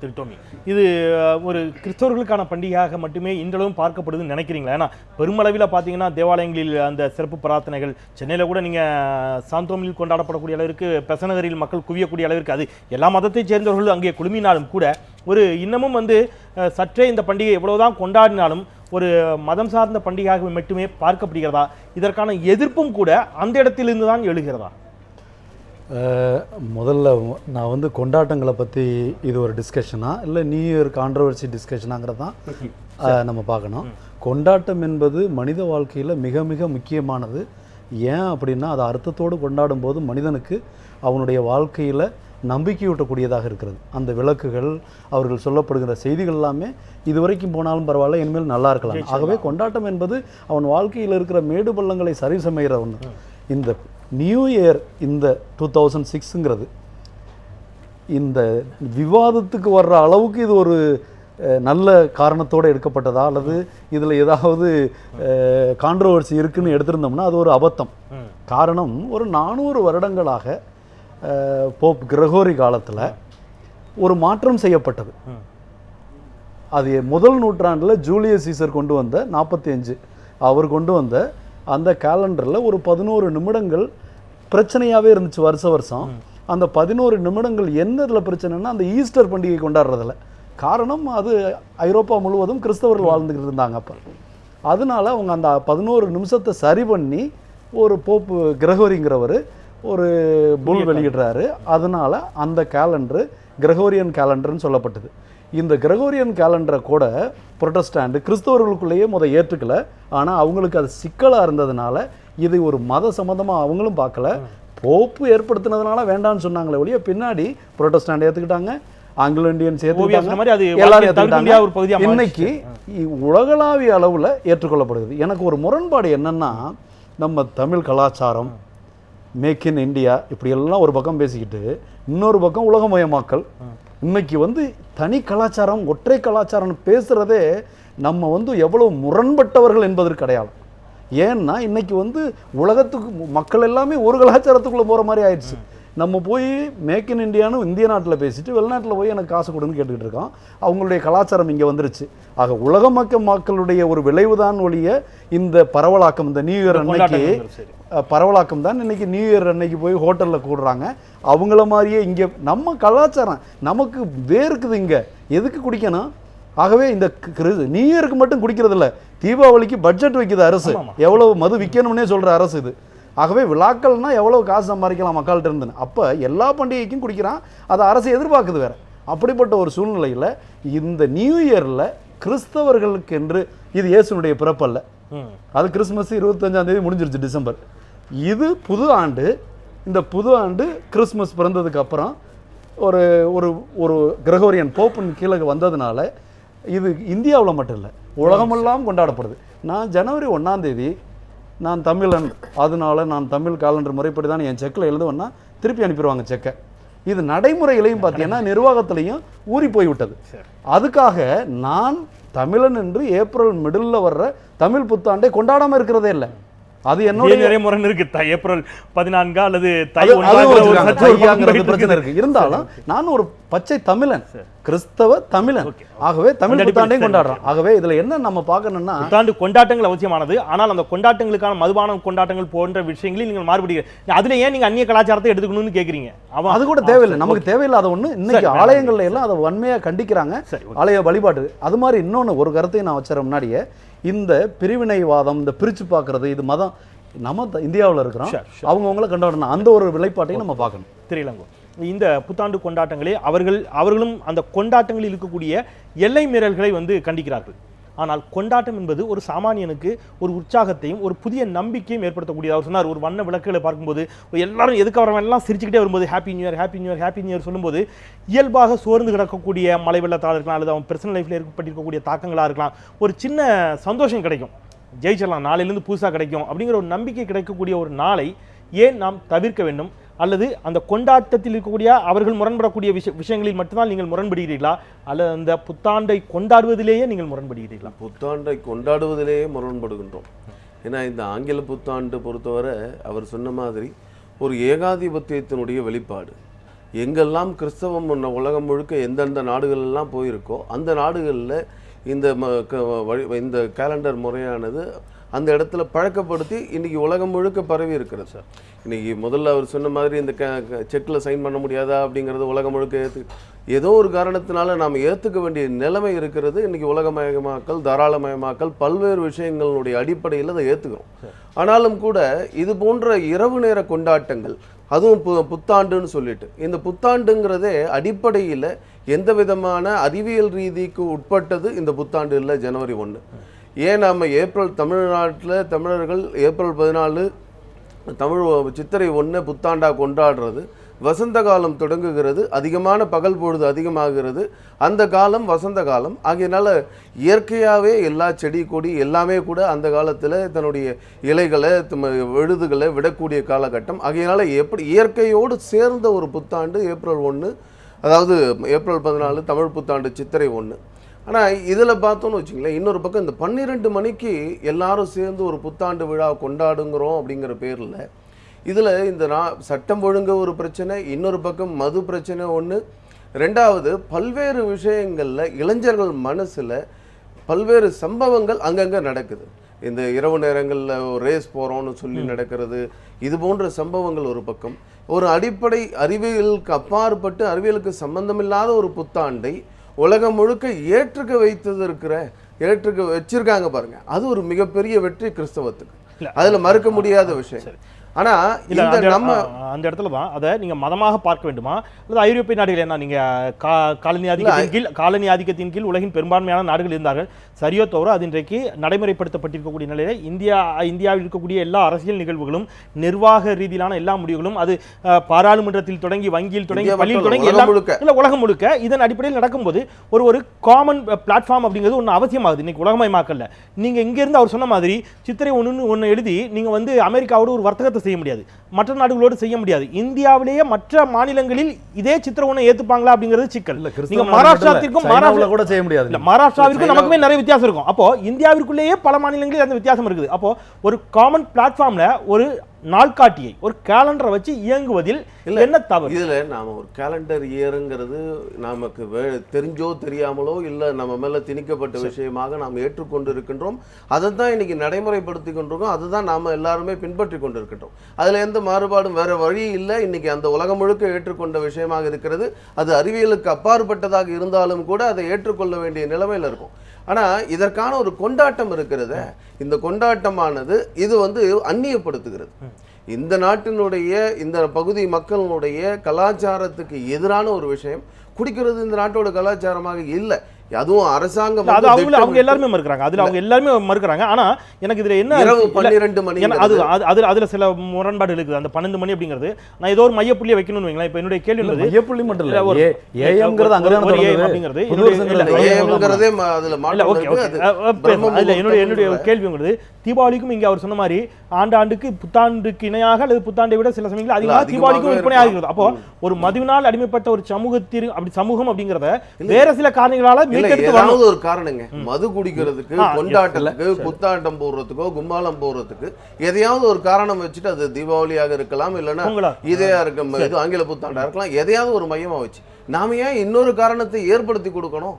திரு டோமி. இது ஒரு கிறிஸ்தவர்களுக்கான பண்டிகையாக மட்டுமே இன்றளவும் பார்க்கப்படுதுன்னு நினைக்கிறீங்களா? ஏன்னா பெருமளவில் பார்த்தீங்கன்னா தேவாலயங்களில் அந்த சிறப்பு பிரார்த்தனைகள் சென்னையில் கூட நீங்கள் சாந்தோமில் கொண்டாடப்படக்கூடிய அளவிற்கு பெசநகரில் மக்கள் குவியக்கூடிய அளவிற்கு அது எல்லா மதத்தை சேர்ந்தவர்கள் அங்கே குழுமினாலும் கூட ஒரு இன்னமும் வந்து சற்றே இந்த பண்டிகை எவ்வளவுதான் கொண்டாடினாலும் ஒரு மதம் சார்ந்த பண்டிகையாக மட்டுமே பார்க்கப்படுகிறதா? இதற்கான எதிர்ப்பும் கூட அந்த இடத்திலிருந்து தான் எழுகிறதா? முதல்ல நான் வந்து கொண்டாட்டங்களை பற்றி இது ஒரு டிஸ்கஷனா இல்லை நியூ இயர் கான்ட்ரவர்சி டிஸ்கஷனாங்கிறது தான் நம்ம பார்க்கணும். கொண்டாட்டம் என்பது மனித வாழ்க்கையில் மிக மிக முக்கியமானது. ஏன் அப்படின்னா அது அர்த்தத்தோடு கொண்டாடும் போது மனிதனுக்கு அவனுடைய வாழ்க்கையில் நம்பிக்கையூட்டக்கூடியதாக இருக்கிறது. அந்த விளக்குகள் அவர்கள் சொல்லப்படுகிற செய்திகள் எல்லாமே இதுவரைக்கும் போனாலும் பரவாயில்ல இனிமேல் நல்லா இருக்கலாம். ஆகவே கொண்டாட்டம் என்பது அவன் வாழ்க்கையில் இருக்கிற மேடு பள்ளங்களை சரி சமைகிற ஒன்று இந்த நியூ இயர் இந்த டூ தௌசண்ட் சிக்ஸுங்கிறது இந்த விவாதத்துக்கு வர்ற அளவுக்கு இது ஒரு நல்ல காரணத்தோடு எடுக்கப்பட்டதா அல்லது இதில் ஏதாவது கான்ட்ரவர்சி இருக்குன்னு எடுத்திருந்தோம்னா அது ஒரு அபத்தம். காரணம் ஒரு நானூறு வருடங்களாக போப் கிரகோரி காலத்தில் ஒரு மாற்றம் செய்யப்பட்டது. அது முதல் நூற்றாண்டில் ஜூலியஸ் சீசர் கொண்டு வந்த நாற்பத்தி அஞ்சு அவர் கொண்டு வந்த அந்த கேலண்டரில் ஒரு பதினோரு நிமிடங்கள் பிரச்சனையாகவே இருந்துச்சு வருஷ வருஷம். அந்த பதினோரு நிமிடங்கள் என்ன இதில் பிரச்சனைன்னா அந்த ஈஸ்டர் பண்டிகை கொண்டாடுறதில்ல காரணம் அது ஐரோப்பா முழுவதும் கிறிஸ்தவர்கள் வாழ்ந்துக்கிட்டு இருந்தாங்க அப்போ. அதனால அவங்க அந்த பதினோரு நிமிஷத்தை சரி பண்ணி ஒரு போப்பு கிரகோரிங்கிறவர் ஒரு புல் வெளியிடுறாரு. அதனால அந்த கேலண்டரு கிரகோரியன் கேலண்டர்னு சொல்லப்பட்டது. இந்த கிரகோரியன் கேலண்டரை கூட புரொட்டஸ்டாண்டு கிறிஸ்தவர்களுக்குள்ளேயே முத ஏற்றுக்கல. ஆனால் அவங்களுக்கு அது சிக்கலாக இருந்ததுனால இது ஒரு மத சம்மந்தமாக அவங்களும் பார்க்கல. போப்பு ஏற்படுத்தினதுனால வேண்டாம்னு சொன்னாங்களே ஒழிய பின்னாடி புரொட்டஸ்டாண்ட் ஏற்றுக்கிட்டாங்க ஆங்கிலோ இந்தியன் மாறிடுச்சு. இன்னைக்கு உலகளாவிய அளவில் ஏற்றுக்கொள்ளப்படுகிறது. எனக்கு ஒரு முரண்பாடு என்னன்னா நம்ம தமிழ் கலாச்சாரம் மேக் இன் இந்தியா இப்படி எல்லாம் ஒரு பக்கம் பேசிக்கிட்டு இன்னொரு பக்கம் உலகமயமாக்கல் இன்னைக்கு வந்து தனி கலாச்சாரம் ஒற்றை கலாச்சாரம் பேசுகிறதே நம்ம வந்து எவ்வளவு முரண்பட்டவர்கள் என்பதற்கு அடையாளம். ஏன்னா இன்னைக்கு வந்து உலகத்துக்கு மக்கள் எல்லாமே ஒரு கலாச்சாரத்துக்குள்ளே போகிற மாதிரி ஆயிடுச்சு. நம்ம போய் மேக் இன் இந்தியான்னு இந்திய நாட்டில் பேசிட்டு வெளிநாட்டில் போய் எனக்கு காசு கொடுன்னு கேட்டுக்கிட்டு இருக்கோம். அவங்களுடைய கலாச்சாரம் இங்கே வந்துருச்சு. ஆக உலக மக்க மக்களுடைய ஒரு விளைவுதான் ஒழிய இந்த பரவலாக்கம் இந்த நியூ இயர் அன்னைக்கு பரவலாக்கம் தான். இன்னைக்கு நியூ இயர் அன்னைக்கு போய் ஹோட்டலில் கூடுறாங்க. அவங்கள மாதிரியே இங்கே நம்ம கலாச்சாரம் நமக்கு வேர்க்குது இங்கே. எதுக்கு குடிக்கணும்? ஆகவே இந்த நியூ இயருக்கு மட்டும் குடிக்கிறது இல்ல தீபாவளிக்கு பட்ஜெட் வைக்குது அரசு. ஆமாமா. எவ்வளவு மது விற்கணும்னே சொல்ற அரசு இது. ஆகவே விழாக்கள்னா எவ்வளவு காசு சம்பாதிக்கலாம் மக்கள்கிட்ட இருந்து அப்போ எல்லா பண்டிகைக்கும் குடிக்கிறான். அதை அரசு எதிர்பார்க்குது வேற. அப்படிப்பட்ட ஒரு சூழ்நிலையில் இந்த நியூ இயரில் கிறிஸ்தவர்களுக்கு என்று இது இயேசுனுடைய பிறப்பல்ல. அது கிறிஸ்மஸ் இருபத்தஞ்சாம் தேதி முடிஞ்சிருச்சு டிசம்பர். இது புது ஆண்டு. இந்த புது ஆண்டு கிறிஸ்மஸ் பிறந்ததுக்கு அப்புறம் ஒரு ஒரு ஒரு கிரகோரியன் போப்புன்னு கீழே வந்ததுனால இது இந்தியாவில் மட்டும் இல்லை உலகமெல்லாம் கொண்டாடப்படுது. நான் ஜனவரி ஒன்றாம் தேதி நான் தமிழன் அதனால நான் தமிழ் காலண்டர் முறைப்படி தான் என் செக்கில் எழுதுவேன்னா திருப்பி அனுப்பிடுவாங்க செக்கை. இது நடைமுறையிலையும் பார்த்தீங்கன்னா நிர்வாகத்திலையும் ஊறி போய்விட்டது. அதுக்காக நான் தமிழன் என்று ஏப்ரல் மிடில் வர்ற தமிழ் புத்தாண்டை கொண்டாடாம இருக்கிறதே இல்லை. அது என்னுடைய முரண் இருக்கு. ஏப்ரல் பதினான்கா அல்லது தை பிரச்சனை. இருக்கு. இருந்தாலும் நான் ஒரு பச்சை தமிழன். கிறிஸ்தவ தமிழன். ஆகவே தமிழ் புத்தாண்டையும் கொண்டாடுறோம் ஆகவே இதுல என்ன நம்ம பார்க்கணும்னா புத்தாண்டு கொண்டாட்டங்கள் அவசியமானது. ஆனால் அந்த கொண்டாட்டங்களுக்கான மதுபானம் கொண்டாட்டங்கள் போன்ற விஷயங்களில் நீங்கள் மாறுபடுகிறீங்க அதுல ஏன் நீங்க அந்நிய கலாச்சாரத்தை எடுத்துக்கணும்னு கேக்குறீங்க? அவன் அது கூட தேவையில்லை. நமக்கு தேவையில்லாத ஒண்ணு. இன்னைக்கு ஆலயங்கள்ல எல்லாம் அதை வன்மையா கண்டிக்கிறாங்க. ஆலய வழிபாடு. அது மாதிரி இன்னொன்னு ஒரு கருத்தையும் நான் வச்சுற முன்னாடியே. இந்த பிரிவினைவாதம் இந்த பிரிச்சு பார்க்கறது இது மதம் நம்ம இந்தியாவுல இருக்கிறோம். அவங்கவங்கள கொண்டாடணும் அந்த ஒரு விளைப்பாட்டையும் நம்ம பார்க்கணும். தெரியலங்கோ இந்த புத்தாண்டு கொண்டாட்டங்களே அவர்கள் அவர்களும் அந்த கொண்டாட்டங்களில் இருக்கக்கூடிய எல்லை மீறல்களை வந்து கண்டிக்கிறார்கள். ஆனால் கொண்டாட்டம் என்பது ஒரு சாமானியனுக்கு ஒரு உற்சாகத்தையும் ஒரு புதிய நம்பிக்கையும் ஏற்படுத்தக்கூடியது அவர் சொன்னார். ஒரு வண்ண விளக்குகளை பார்க்கும்போது எல்லாரும் எதுக்கு வரவன் எல்லாம் சிரிச்சுக்கிட்டே வரும்போது happy new year happy new year happy new year சொல்லும்போது இயல்பாக சோர்ந்து கிடக்கக்கூடிய மலை வெள்ளத்தால் இருக்கலாம் அல்லது அவன் பர்சனல் லைஃப்பில் ஏற்பட்டிருக்கக்கூடிய தாக்கங்களாக இருக்கலாம் ஒரு சின்ன சந்தோஷம் கிடைக்கும். ஜெயிச்சிடலாம் நாளையிலேருந்து புதுசாக கிடைக்கும் அப்படிங்கிற ஒரு நம்பிக்கை கிடைக்கக்கூடிய ஒரு நாளை ஏன் நாம் தவிர்க்க வேண்டும்? அல்லது அந்த கொண்டாட்டத்தில் இருக்கக்கூடிய அவர்கள் முரண்படக்கூடிய விஷய விஷயங்களில் மட்டும்தான் நீங்கள் முரண்படுகிறீர்களா? அல்லது அந்த புத்தாண்டை கொண்டாடுவதிலேயே நீங்கள் முரண்படுகிறீர்களா? புத்தாண்டை கொண்டாடுவதிலேயே முரண்படுகின்றோம். ஏன்னா இந்த ஆங்கில புத்தாண்டு பொறுத்தவரை அவர் சொன்ன மாதிரி ஒரு ஏகாதிபத்தியத்தினுடைய வெளிப்பாடு. எங்கெல்லாம் கிறிஸ்தவம் முன்ன உலகம் முழுக்க எந்தெந்த நாடுகளெல்லாம் போயிருக்கோ அந்த நாடுகளில் இந்த ம- வழி- இந்த கேலண்டர் முறையானது அந்த இடத்துல பழக்கப்படுத்தி இன்னைக்கு உலகம் முழுக்க பரவி இருக்கிறது சார். இன்னைக்கு முதல்ல அவர் சொன்ன மாதிரி இந்த செக்கில் சைன் பண்ண முடியாதா அப்படிங்கிறது உலகம் முழுக்க ஏற்று ஏதோ ஒரு காரணத்தினால நாம் ஏற்றுக்க வேண்டிய நிலைமை இருக்கிறது. இன்னைக்கு உலகமயமாக்கல் தாராளமயமாக்கல் பல்வேறு விஷயங்களுடைய அடிப்படையில் அதை ஏற்றுக்கிறோம் ஆனாலும் கூட இது போன்ற இரவு நேர கொண்டாட்டங்கள் அதுவும் பு புத்தாண்டுன்னு சொல்லிட்டு இந்த புத்தாண்டுங்கிறதே அடிப்படையில் எந்த விதமான அறிவியல் ரீதிக்கு உட்பட்டது இந்த புத்தாண்டு இல்லை ஜனவரி ஒன்று ஏன் நம்ம ஏப்ரல் தமிழ்நாட்டில் தமிழர்கள் ஏப்ரல் பதினாலு தமிழ் சித்திரை ஒன்று புத்தாண்டா கொண்டாடுறது வசந்த காலம் தொடங்குகிறது அதிகமான பகல் பொழுது அதிகமாகிறது அந்த காலம் வசந்த காலம். ஆகையினால இயற்கையாகவே எல்லா செடி கொடி எல்லாமே கூட அந்த காலத்தில் தன்னுடைய இலைகளை தம்ம விழுதுகளை விடக்கூடிய காலகட்டம். ஆகையினால எப்படி இயற்கையோடு சேர்ந்த ஒரு புத்தாண்டு ஏப்ரல் ஒன்று அதாவது ஏப்ரல் பதினாலு தமிழ் புத்தாண்டு சித்திரை ஒன்று ஆனால் இதில் பார்த்தோன்னு வச்சுங்களேன் இன்னொரு பக்கம் இந்த பன்னிரெண்டு மணிக்கு எல்லாரும் சேர்ந்து ஒரு புத்தாண்டு விழா கொண்டாடுங்கிறோம் அப்படிங்கிற பேரில் இதில் இந்த நா சட்டம் ஒழுங்கு ஒரு பிரச்சனை இன்னொரு பக்கம் மது பிரச்சனை ஒன்று ரெண்டாவது பல்வேறு விஷயங்களில் இளைஞர்கள் மனசில் பல்வேறு சம்பவங்கள் அங்கங்கே நடக்குது. இந்த இரவு நேரங்களில் ரேஸ் போகிறோம்னு சொல்லி நடக்கிறது இது போன்ற சம்பவங்கள் ஒரு பக்கம். ஒரு அடிப்படை அறிவியலுக்கு அப்பாற்பட்டு அறிவியலுக்கு சம்பந்தமில்லாத ஒரு புத்தாண்டை உலகம் முழுக்க ஏற்றுக்க வைத்தது இருக்கிற ஏற்றுக்க வச்சிருக்காங்க பாருங்க. அது ஒரு மிகப்பெரிய வெற்றி கிறிஸ்தவத்துக்கு. அதுல மறுக்க முடியாத விஷயம். ஆனா இல்ல அந்த நம்ம அந்த இடத்துல தான். அதை நீங்க மதமாக பார்க்க வேண்டுமா? அல்லது ஐரோப்பிய நாடுகள் என்ன நீங்க கா- காலனி ஆதிக்கத்தின் கீழ் காலனி ஆதிக்கத்தின் கீழ் உலகின் பெரும்பான்மையான நாடுகள் இருந்தார்கள். சரியோ தவிர அது இன்றைக்கு நடைமுறைப்படுத்தப்பட்டிருக்கக்கூடிய நிலையில இந்தியா இந்தியாவில் இருக்கக்கூடிய எல்லா அரசியல் நிகழ்வுகளும் நிர்வாக ரீதியிலான எல்லா முடிவுகளும் அது பாராளுமன்றத்தில் தொடங்கி வங்கியில் தொடங்கி பள்ளியில் தொடங்கி எல்லாம். இல்ல உலகம் முழுக்க. இதன் அடிப்படையில் நடக்கும்போது ஒரு ஒரு காமன் பிளாட்ஃபார்ம் அப்படிங்கிறது ஒன்று அவசியமாகுது. இன்னைக்கு உலகமயமாக்கல்ல. நீங்க இங்க இருந்து அவர் சொன்ன மாதிரி சித்திரை ஒண்ணுன்னு ஒன்று எழுதி நீங்க வந்து அமெரிக்காவோட ஒரு வர்த்தகத்தை செய்ய முடியாது. மற்ற நாடுகளோடு செய்ய முடியாது. இந்தியாவிலேயே மற்ற மாநிலங்களில் இதே சித்திரை ஒண்ணை ஏத்துப்பாங்களா அப்படிங்கிறது சிக்கல். நீங்க சைனாவுல மகாராஷ்டிரா கூட செய்ய முடியாது. இல்ல மகாராஷ்டிராவிற்கும் நமக்குமே நிறைய வித்தியாசம் இருக்கும். அப்போ இந்தியாவிற்குள்ளேயே பல மாநிலங்களில் அந்த வித்தியாசம் இருக்குது. அப்போ ஒரு காமன் பிளாட்ஃபார்ம்ல ஒரு நாள்காட்டியை ஒரு கேலண்டரை வச்சு இயங்குவதில். என்ன தவறு? இதுல நாம ஒரு கேலண்டர் இயருங்கிறது நமக்கு தெரிஞ்சோ தெரியாமலோ இல்ல நம்ம மேல திணிக்கப்பட்ட விஷயமாக நாம் ஏற்றுக்கொண்டு இருக்கின்றோம் அதை தான் இன்னைக்கு நடைமுறைப்படுத்தி கொண்டிருக்கோம். அதுதான் நாம எல்லாருமே பின்பற்றி கொண்டிருக்கின்றோம். அதுல எந்த மாறுபாடும் வேற வழி இல்லை. இன்னைக்கு அந்த உலகம் முழுக்க ஏற்றுக்கொண்ட விஷயமாக இருக்கிறது. அது அறிவியலுக்கு அப்பாற்பட்டதாக இருந்தாலும் கூட அதை ஏற்றுக்கொள்ள வேண்டிய நிலைமையில இருக்கும். ஆனா இதற்கான ஒரு கொண்டாட்டம் இருக்கிறத. இந்த கொண்டாட்டமானது இது வந்து அந்நியப்படுத்துகிறது. இந்த நாட்டினுடைய இந்த பகுதி மக்களுடைய கலாச்சாரத்துக்கு எதிரான ஒரு விஷயம். குடிக்கிறது இந்த நாட்டோட கலாச்சாரமாக இல்லை. அதுவும் அரசாங்கம் அது வந்து அவங்க அவங்க எல்லாருமே மறுக்கிறாங்க. அதுல அவங்க எல்லாருமே மறுக்கிறாங்க. ஆனா எனக்கு இதுல என்ன பன்னிரெண்டு மணி அது அது அதுல அதுல சில முரண்பாடு இருக்குது. அந்த பன்னெண்டு மணி அப்படிங்கிறது நான் ஏதோ ஒரு மையப்புள்ளியை வைக்கணும்னு வைங்களேன். இப்போ என்னுடைய கேள்வி மையப்புள்ளி மட்டும் இல்ல, ஒரு- ஏஎம்ங்கிறது அப்படிங்கிறது என்னுடைய- என்னுடைய கேள்விங்கிறது தீபாவளிக்கும் இங்க அவர் சொன்ன மாதிரி ஆண்டாண்டுக்கு புத்தாண்டுக்கு இணையாக அல்லது புத்தாண்டை விட சில சமயங்கள் அதிகமாக தீபாவளிக்கும் விற்பனை. ஆகிறது அப்போ ஒரு மதுவினால் அடிமைப்பட்ட ஒரு சமூகத்திற்கு அப்படி சமூகம் அப்படிங்கிறத வேற சில காரணங்களால ஏதாவது ஒரு காரணங்க. மது குடிக்கிறதுக்கு கொண்டாட்டத்துக்கு புத்தாட்டம் போடுறதுக்கோ கும்மாளம் போடுறதுக்கு எதையாவது ஒரு காரணம் வச்சுட்டு அது தீபாவளியாக இருக்கலாம் இல்லைன்னா? இதையா இருக்க இது ஆங்கில புத்தாண்டா இருக்கலாம் எதையாவது ஒரு மையமா வச்சு. நாம ஏன் இன்னொரு காரணத்தை ஏற்படுத்தி கொடுக்கணும்?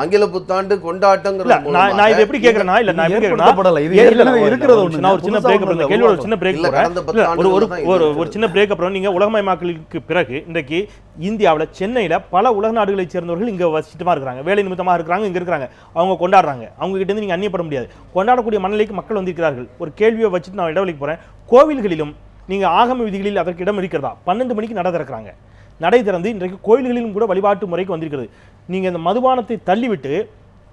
ஆங்கில புத்தாண்டு கொண்டாட்டங்கிற நான் நான் இது எப்படி கேக்குறேன்னா இல்ல நான் எப்படி. இது இருக்கிறது ஒரு ஒண்ணு. நான் ஒரு சின்ன பிரேக் அப்புறம் கேள்வி ஒரு சின்ன பிரேக் போறேன். ஒரு ஒரு ஒரு சின்ன பிரேக் அப்புறம் நீங்க உலகமயமாக்கலுக்கு பிறகு இன்றைக்கு இந்தியாவுல சென்னையில பல உலக நாடுகளைச் சேர்ந்தவர்கள் இங்க வசிச்சுட்டு இருக்கிறாங்க. வேலை நிமித்தமா இருக்கிறாங்க இங்க இருக்கிறாங்க. அவங்க கொண்டாடுறாங்க. அவங்க கிட்ட இருந்து நீங்க அந்நியப்பட முடியாது. கொண்டாடக்கூடிய மனநிலைக்கு மக்கள் வந்திருக்கிறார்கள். ஒரு கேள்வியை வச்சுட்டு நான் இடைவெளிக்கு போறேன். கோவில்களிலும் நீங்க ஆகம விதிகளில் அதற்கு இடம் இருக்கிறதா? பன்னெண்டு மணிக்கு நட திறக்கிறாங்க. நடை திறந்து இன்றைக்கு கோயில்களிலும் கூட வழிபாட்டு முறைக்கு வந்திருக்கிறது. நீங்க இந்த மதுபானத்தை தள்ளிவிட்டு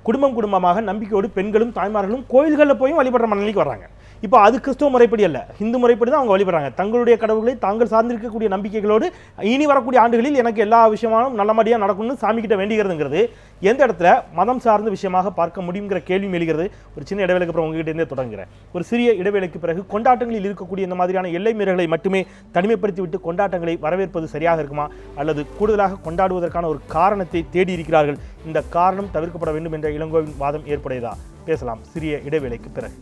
குடும்பம் குடும்பமாக நம்பிக்கையோடு பெண்களும் தாய்மார்களும் கோயில்களில் போய் வழிபடுற மனநிலைக்கு வர்றாங்க. இப்போ அது கிறிஸ்துவ முறைப்படி அல்ல. இந்து முறைப்படி தான் அவங்க வழிபடுறாங்க. தங்களுடைய கடவுள்களை தாங்கள் சார்ந்திருக்கக்கூடிய நம்பிக்கைகளோடு இனி வரக்கூடிய ஆண்டுகளில் எனக்கு எல்லா விஷயமானும் நல்லபடியாக நடக்கணும்னு சாமி கிட்ட வேண்டிக்கிறதுங்கிறது எந்த இடத்துல மதம் சார்ந்த விஷயமாக பார்க்க முடியுங்கிற கேள்வி எழுகிறது ஒரு சின்ன இடைவேளைக்கு அப்புறம் உங்ககிட்டேருந்தே தொடங்குகிறேன் ஒரு சிறிய இடைவேளைக்கு பிறகு கொண்டாட்டங்களில் இருக்கக்கூடிய இந்த மாதிரியான எல்லை மீறல்களை மட்டுமே தனிமைப்படுத்தி விட்டு கொண்டாட்டங்களை வரவேற்பது சரியாக இருக்குமா? அல்லது கூடுதலாக கொண்டாடுவதற்கான ஒரு காரணத்தை தேடி இருக்கிறார்கள் இந்த காரணம் தவிர்க்கப்பட வேண்டும் என்ற இளங்கோவின் வாதம் ஏற்புடையதா? பேசலாம். சிறிய இடைவேளைக்கு பிறகு.